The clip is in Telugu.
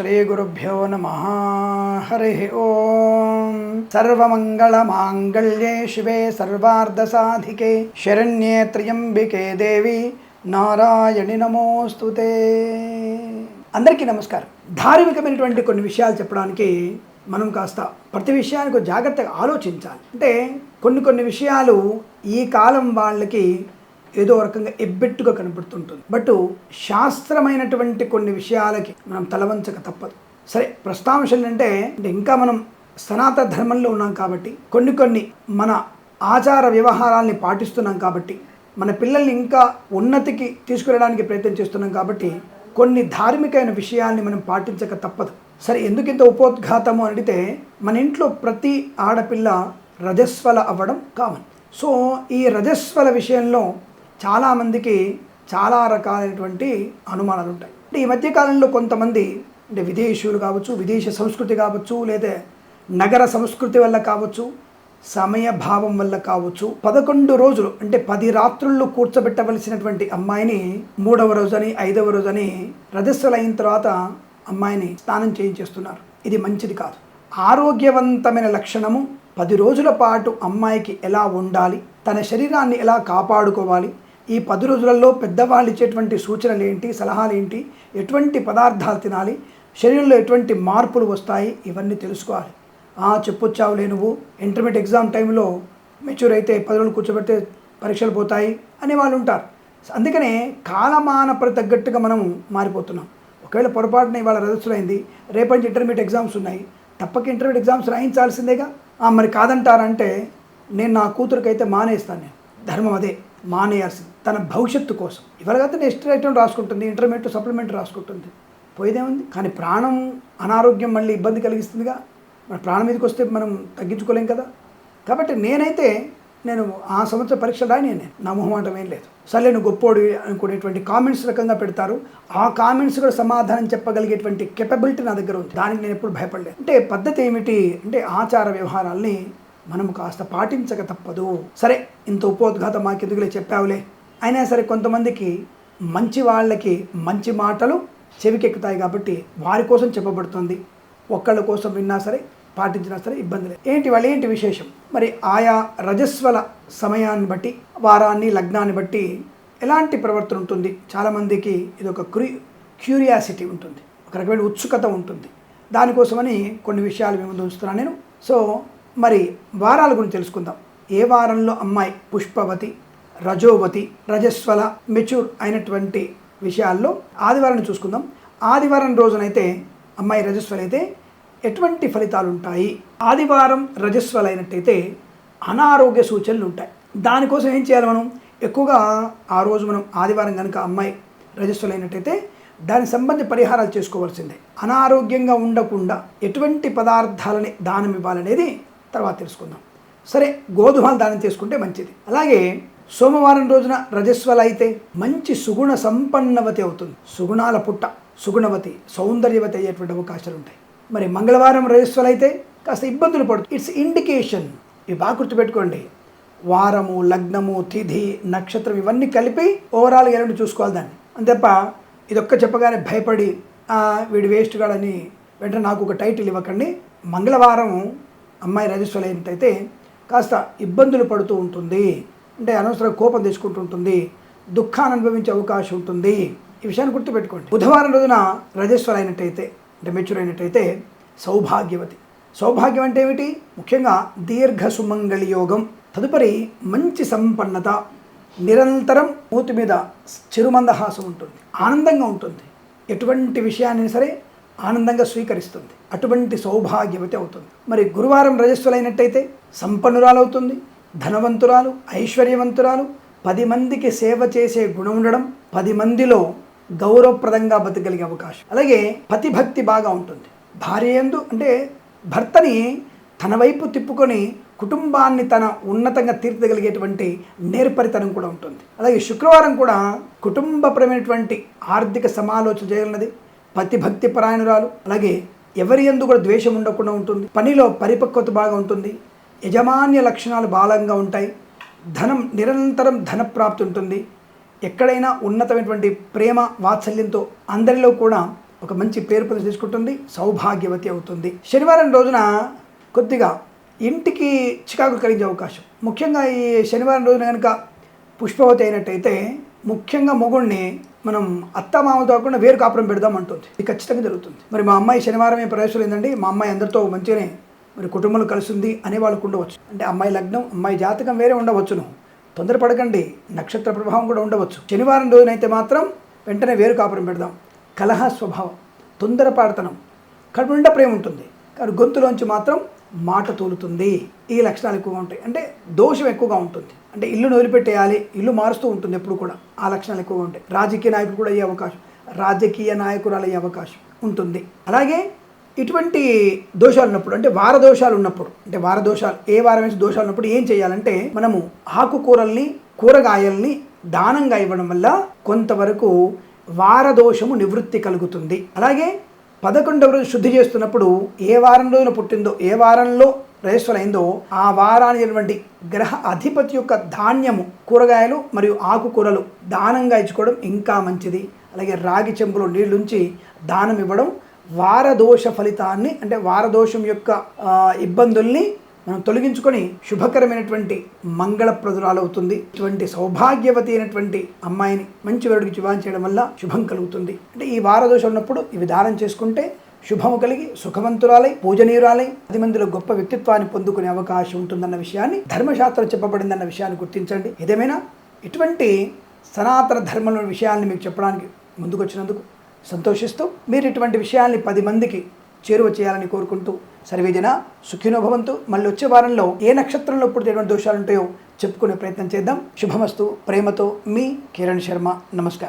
శ్రీగురుభ్యో నమ. హరి ఓం. సర్వమంగళమాంగళ్యే శివే సర్వార్ధసాధికే. శరణ్యే త్ర్యంబికే దేవి నారాయణి నమోస్తుతే అందరికీ నమస్కారం. ధార్మికమైనటువంటి కొన్ని విషయాలు చెప్పడానికి మనం కాస్త ప్రతి విషయానికి జాగ్రత్తగా ఆలోచించాలి. అంటే కొన్ని కొన్ని విషయాలు ఈ కాలం వాళ్ళకి ఏదో రకంగా ఎబ్బెట్టుగా కనబడుతుంటుంది బట్ శాస్త్రమైనటువంటి కొన్ని విషయాలకి మనం తలవంచక తప్పదు. సరే ప్రస్తాంశం అంటే ఇంకా మనం సనాతన ధర్మంలో ఉన్నాం కాబట్టి కొన్ని కొన్ని మన ఆచార వ్యవహారాల్ని పాటిస్తున్నాం కాబట్టి మన పిల్లల్ని ఇంకా ఉన్నతికి తీసుకెళ్ళడానికి ప్రయత్నం చేస్తున్నాం కాబట్టి కొన్ని ధార్మికమైన విషయాల్ని మనం పాటించక తప్పదు. సరే ఎందుకు ఇంత ఉపోద్ఘాతము అని అడిగితే మన ఇంట్లో ప్రతి ఆడపిల్ల రజస్వల అవ్వడం కామన్. సో ఈ రజస్వల విషయంలో చాలామందికి చాలా రకాలైనటువంటి అనుమానాలు ఉంటాయి. అంటే ఈ మధ్యకాలంలో కొంతమంది అంటే విదేశీయులు కావచ్చు విదేశ సంస్కృతి కావచ్చు లేదా నగర సంస్కృతి వల్ల కావచ్చు సమయ భావం వల్ల కావచ్చు పదకొండు రోజులు అంటే పది రాత్రుల్లో కూర్చోబెట్టవలసినటువంటి అమ్మాయిని మూడవ రోజని ఐదవ రోజని రజస్సులు అయిన తర్వాత అమ్మాయిని స్నానం చేయించేస్తున్నారు. ఇది మంచిది కాదు. ఆరోగ్యవంతమైన లక్షణము పది రోజుల పాటు అమ్మాయికి ఎలా ఉండాలి తన శరీరాన్ని ఎలా కాపాడుకోవాలి ఈ పది రోజులలో పెద్దవాళ్ళు ఇచ్చేటువంటి సూచనలు ఏంటి సలహాలు ఏంటి ఎటువంటి పదార్థాలు తినాలి శరీరంలో ఎటువంటి మార్పులు వస్తాయి ఇవన్నీ తెలుసుకోవాలి. ఆ చెప్పొచ్చావులే నువ్వు. ఇంటర్మీడియట్ ఎగ్జామ్ టైంలో మెచ్యూర్ అయితే పది రోజులు కూర్చోబెడితే పరీక్షలు పోతాయి అనే వాళ్ళు ఉంటారు అందుకనే కాలమానపరి తగ్గట్టుగా మనం మారిపోతున్నాం. ఒకవేళ పొరపాటున ఇవాళ రదస్సులైంది రేపటి ఇంటర్మీడియట్ ఎగ్జామ్స్ ఉన్నాయి తప్పక ఇంటర్మీడియట్ ఎగ్జామ్స్ రాయించాల్సిందేగా? మరి కాదంటారంటే నేను నా కూతురికైతే మానేస్తాను నేను. ధర్మం అదే. మానేయాల్సింది. తన భవిష్యత్తు కోసం. ఇవాళ నెక్స్ట్ ఐటమ్ రాసుకుంటుంది ఇంటర్మీడియట్ సప్లిమెంట్ రాసుకుంటుంది. పోయేదేముంది? కానీ ప్రాణం అనారోగ్యం మళ్ళీ ఇబ్బంది కలిగిస్తుందిగా. మన ప్రాణం మీదకి వస్తే మనం తగ్గించుకోలేం కదా. కాబట్టి నేనైతే నేను ఆ సంవత్సర పరీక్షలు రాని నేను. నా మొహమాటం ఏం లేదు. సర్లే నువ్వు గొప్పోడు అనుకునేటువంటి కామెంట్స్ రకంగా పెడతారు. ఆ కామెంట్స్ కూడా సమాధానం చెప్పగలిగేటువంటి కెపబిలిటీ నా దగ్గర ఉంది. దానికి నేను ఎప్పుడు భయపడలేదు. అంటే పద్ధతి ఏమిటి? అంటే ఆచార వ్యవహారాల్ని మనం కాస్త పాటించక తప్పదు. సరే ఇంత ఉపోద్ఘాతం మాకెందుకులే చెప్పావులే? అయినా సరే కొంతమందికి మంచి వాళ్ళకి మంచి మాటలు చెవికెక్కుతాయి కాబట్టి వారి కోసం చెప్పబడుతుంది. ఒక్కళ్ళ కోసం విన్నా సరే పాటించినా సరే ఇబ్బంది లేదు ఏంటి వాళ్ళు ఏంటి విశేషం? మరి ఆయా రజస్వల సమయాన్ని బట్టి వారాన్ని లగ్నాన్ని బట్టి ఎలాంటి ప్రవర్తన ఉంటుంది? చాలామందికి ఇది ఒక క్రీ క్యూరియాసిటీ ఉంటుంది. ఒక రకమైన ఉత్సుకత ఉంటుంది. దానికోసమని కొన్ని విషయాలు మేము ఉంచుతున్నాను నేను. సో మరి వారాల గురించి తెలుసుకుందాం. ఏ వారంలో అమ్మాయి పుష్పవతి రజోవతి రజస్వల మెచ్యూర్ అయినటువంటి విషయాల్లో ఆదివారాన్ని చూసుకుందాం. ఆదివారం రోజునైతే అమ్మాయి రజస్వల అయితే ఎటువంటి ఫలితాలు ఉంటాయి ఆదివారం రజస్వలైనట్టయితే అనారోగ్య సూచనలు ఉంటాయి. దానికోసం ఏం చేయాలి మనం? ఎక్కువగా ఆ రోజు మనం ఆదివారం కనుక అమ్మాయి రజస్వలైనట్టయితే దానికి సంబంధించి పరిహారాలు చేసుకోవాల్సిందే. అనారోగ్యంగా ఉండకుండా ఎటువంటి పదార్థాలని దానం ఇవ్వాలనేది తర్వాత తెలుసుకుందాం. సరే గోధుమలు దానం చేసుకుంటే మంచిది. అలాగే సోమవారం రోజున రజస్వల అయితే మంచి సుగుణ సంపన్నవతి అవుతుంది. సుగుణాల పుట్ట సుగుణవతి సౌందర్యవతి అయ్యేటువంటి అవకాశాలు ఉంటాయి. మరి మంగళవారం రజస్వల అయితే కాస్త ఇబ్బందులు పడుతుంది. ఇట్స్ ఇండికేషన్ ఇవి బాగా గుర్తుపెట్టుకోండి. వారము లగ్నము తిథి నక్షత్రం ఇవన్నీ కలిపి ఓవరాల్గా ఎలాంటి చూసుకోవాలి దాన్ని. అంతేప్ప ఇదొక్క చెప్పగానే భయపడి వీడు వేస్ట్ కాడని వెంటనే నాకు ఒక టైటిల్ ఇవ్వకండి. మంగళవారం అమ్మాయి రజస్వల అయినట్టయితే కాస్త ఇబ్బందులు పడుతూ ఉంటుంది. అంటే అనవసరం కోపం తెచ్చుకుంటుంటుంది దుఃఖాన్ని అనుభవించే అవకాశం ఉంటుంది. ఈ విషయాన్ని గుర్తుపెట్టుకోండి. బుధవారం రోజున రజస్వల అయినట్టయితే అంటే మెచ్యూర్ అయినట్టయితే సౌభాగ్యవతి. సౌభాగ్యం అంటే ఏమిటి? ముఖ్యంగా దీర్ఘ సుమంగళి యోగం. తదుపరి మంచి సంపన్నత నిరంతరం మూతి మీద చిరుమందహాసం ఉంటుంది. ఆనందంగా ఉంటుంది. ఎటువంటి విషయాన్ని సరే ఆనందంగా స్వీకరిస్తుంది. అటువంటి సౌభాగ్యవతి అవుతుంది. మరి గురువారం రజస్సులైనట్టయితే సంపన్నురాలు అవుతుంది ధనవంతురాలు ఐశ్వర్యవంతురాలు పది మందికి సేవ చేసే గుణం ఉండడం పది మందిలో గౌరవప్రదంగా బతకగలిగే అవకాశం. అలాగే పతిభక్తి బాగా ఉంటుంది. భార్య ఎందు అంటే భర్తని తన వైపు తిప్పుకొని కుటుంబాన్ని తన ఉన్నతంగా తీర్చగలిగేటువంటి నేర్పరితనం కూడా ఉంటుంది. అలాగే శుక్రవారం కూడా కుటుంబపరమైనటువంటి ఆర్థిక సమాలోచన పతి భక్తి పరాయణురాలు అలాగే ఎవరి ఎందు కూడా ద్వేషం ఉండకుండా ఉంటుంది. పనిలో పరిపక్వత బాగా ఉంటుంది. యజమాన్య లక్షణాలు బాలంగా ఉంటాయి. ధనం నిరంతరం ధనప్రాప్తి ఉంటుంది. ఎక్కడైనా ఉన్నతమైనటువంటి ప్రేమ వాత్సల్యంతో అందరిలో కూడా ఒక మంచి పేరు ప్రతి తీసుకుంటుంది సౌభాగ్యవతి అవుతుంది. శనివారం రోజున కొద్దిగా ఇంటికి చికాకు కలిగే అవకాశం. ముఖ్యంగా ఈ శనివారం రోజున కనుక పుష్పవతి అయినట్టయితే ముఖ్యంగా మొగుడిని మనం అత్త మామతో కాకుండా వేరు కాపురం పెడదాం అంటుంది. ఇది ఖచ్చితంగా జరుగుతుంది. మరి మా అమ్మాయి శనివారం ఏం ప్రవేశం ఏంటండి మా అమ్మాయి అందరితో మంచిగానే మరి కుటుంబంలో కలిసింది అనే వాళ్ళకు ఉండవచ్చు. అంటే అమ్మాయి లగ్నం అమ్మాయి జాతకం వేరే ఉండవచ్చును. తొందరపడకండి. నక్షత్ర ప్రభావం కూడా ఉండవచ్చు. శనివారం రోజునైతే మాత్రం వెంటనే వేరు కాపురం పెడదాం. కలహ స్వభావం తొందరపాడతనం కడుపు నిండా ప్రేమ ఉంటుంది. కానీ గొంతులోంచి మాత్రం మాట తోలుతుంది. ఈ లక్షణాలు ఎక్కువగా ఉంటాయి. అంటే దోషం ఎక్కువగా ఉంటుంది. అంటే ఇల్లును వదిలిపెట్టేయాలి ఇల్లు మారుస్తూ ఉంటుంది ఎప్పుడు కూడా. ఆ లక్షణాలు ఎక్కువగా ఉంటాయి. రాజకీయ నాయకులు కూడా అయ్యే అవకాశం. రాజకీయ నాయకురాలు అయ్యే అవకాశం ఉంటుంది. అలాగే ఇటువంటి దోషాలు ఉన్నప్పుడు అంటే వార దోషాలు ఉన్నప్పుడు అంటే వార దోషాలు ఏ వారం వేసి దోషాలు ఉన్నప్పుడు ఏం చేయాలంటే మనము ఆకుకూరల్ని కూరగాయల్ని దానంగా ఇవ్వడం వల్ల కొంతవరకు వారదోషము నివృత్తి కలుగుతుంది. అలాగే పదకొండవ రోజు శుద్ధి చేస్తున్నప్పుడు ఏ వారం రోజున పుట్టిందో ఏ వారంలో రేసులైందో ఆ వారానికి గ్రహ అధిపతి యొక్క ధాన్యము కూరగాయలు మరియు ఆకుకూరలు దానంగా ఇచ్చుకోవడం ఇంకా మంచిది. అలాగే రాగి చెంబులో నీళ్ళుంచి దానం ఇవ్వడం వారదోష ఫలితాన్ని అంటే వారదోషం యొక్క ఇబ్బందుల్ని మనం తొలగించుకొని శుభకరమైనటువంటి మంగళప్రదురాలు అవుతుంది ఇటువంటి సౌభాగ్యవతి అయినటువంటి అమ్మాయిని మంచి వరుడికి వివాహం చేయడం వల్ల శుభం కలుగుతుంది. అంటే ఈ వారదోషం ఉన్నప్పుడు ఇవి దానం చేసుకుంటే శుభము కలిగి సుఖవంతురాలై పూజనీయురాలై పది మందిలో గొప్ప వ్యక్తిత్వాన్ని పొందుకునే అవకాశం ఉంటుందన్న విషయాన్ని ధర్మశాస్త్రం చెప్పబడిందన్న విషయాన్ని గుర్తించండి. ఏదేమైనా ఇటువంటి సనాతన ధర్మంలో విషయాల్ని మీకు చెప్పడానికి ముందుకొచ్చినందుకు సంతోషిస్తూ మీరు ఇటువంటి విషయాల్ని పది మందికి చేరువ చేయాలని కోరుకుంటూ సర్వేజన సుఖినో భవంతు. మళ్ళీ వచ్చే వారంలో ఏ నక్షత్రంలో పుట్టినటువంటి దోషాలు ఉంటాయో చెప్పుకునే ప్రయత్నం చేద్దాం. శుభమస్తు. ప్రేమతో మీ కిరణ్ శర్మ. నమస్కారం.